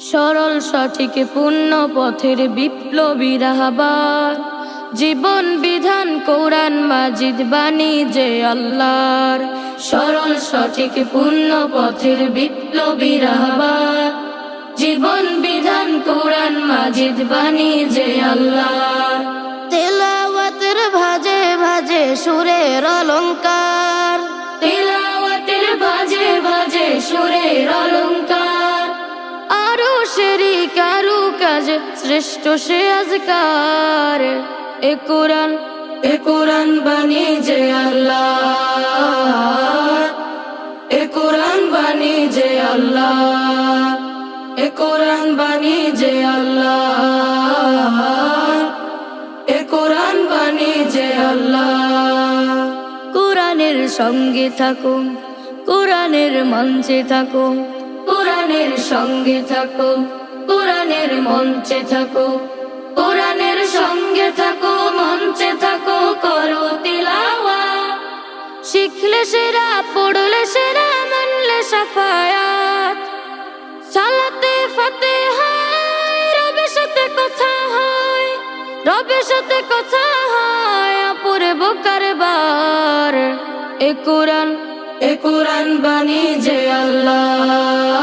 সরল, সঠিক, পূর্ণ পথের বিপ্লবী রাহাবার। জীবন, বিধান, কোরআন, মাজিদ, বাণী যে আল্লাহর। সরল, সঠিক, পূর্ণ পথের বিপ্লবী রাহাবার। জীবন, বিধান, কোরআন, মাজিদ, বাণী যে আল্লাহ শ্রেষ্ঠ সে আজকার। এ কোরআন এ কোরআন বাণী যে আল্লাহ। এ কোরআন বাণী যে আল্লাহ। এ কোরআন বাণী যে আল্লাহ। এ কোরআন বাণী যে আল্লাহ। কোরআনের সঙ্গে থাকো কোরআনের মঞ্চে থাকো কোরআনের সঙ্গে থাকো কোরআনের মঞ্চে থাকো, কোরআনের সঙ্গে থাকো, মঞ্চে থাকো, করো তিলাওয়া শিখলে সেরা, পড়লে সেরা, মানলে সাফায়াত। সালাতে ফাতে হয় রবের সাথে কথা হয়, রবের সাথে কথা হয়, আপুরে বোকার বার। এ কোরআন এ কোরআন বাণী যে আল্লাহ।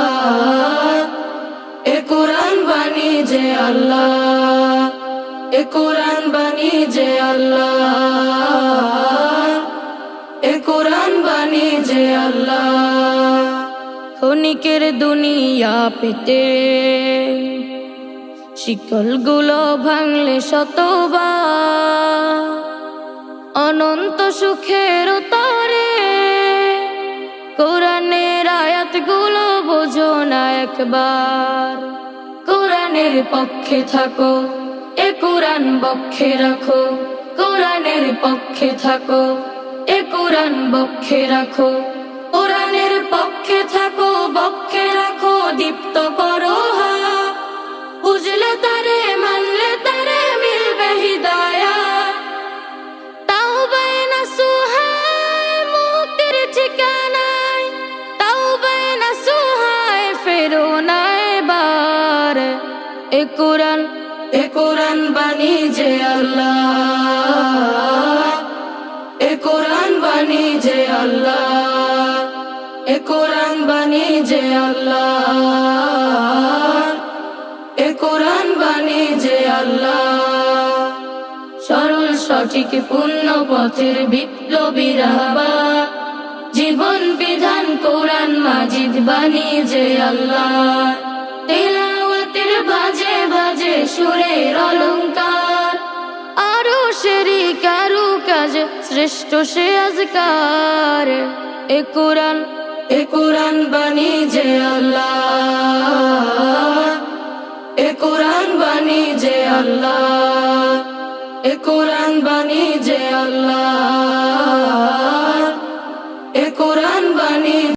কোরআন বাণী যে আল্লাহ। এ কোরআন বাণী যে আল্লাহ। এ কোরআন বাণী যে আল্লাহ। ক্ষণিকের দুনিয়া পেতে শিকলগুলো ভাঙলে শতবার। অনন্ত সুখের তরে কোরআনের আয়াতগুলো বোঝো না একবার। কোরআনের পক্ষে থাকো, এ কোরআন বক্ষে রাখো, কোরআনের পক্ষে থাকো, এ কোরআন বক্ষে রাখো। কোরআনের পক্ষে থাকো, বক্ষে রাখো, দীপ্ত এ কোরআন এ কোরআন বাণী যে আল্লাহ। এ কোরআন বাণী যে আল্লাহ। এ কোরআন বাণী যে আল্লাহ। এ কোরআন বাণী যে আল্লাহ। সরল, সঠিক, পূর্ণ পথের বিপ্লবী জীবন বিধান কোরআন মাজিদ বাণী যে আল্লাহ। সুরের অলঙ্কার আরও সেরি কারু কাজ শ্রেষ্ঠ সে আজকার। এ কোরআন এ কোরআন বাণী যে আল্লাহ। এ কোরআন বাণী যে আল্লাহ। এ কোরআন বাণী যে আল্লাহ।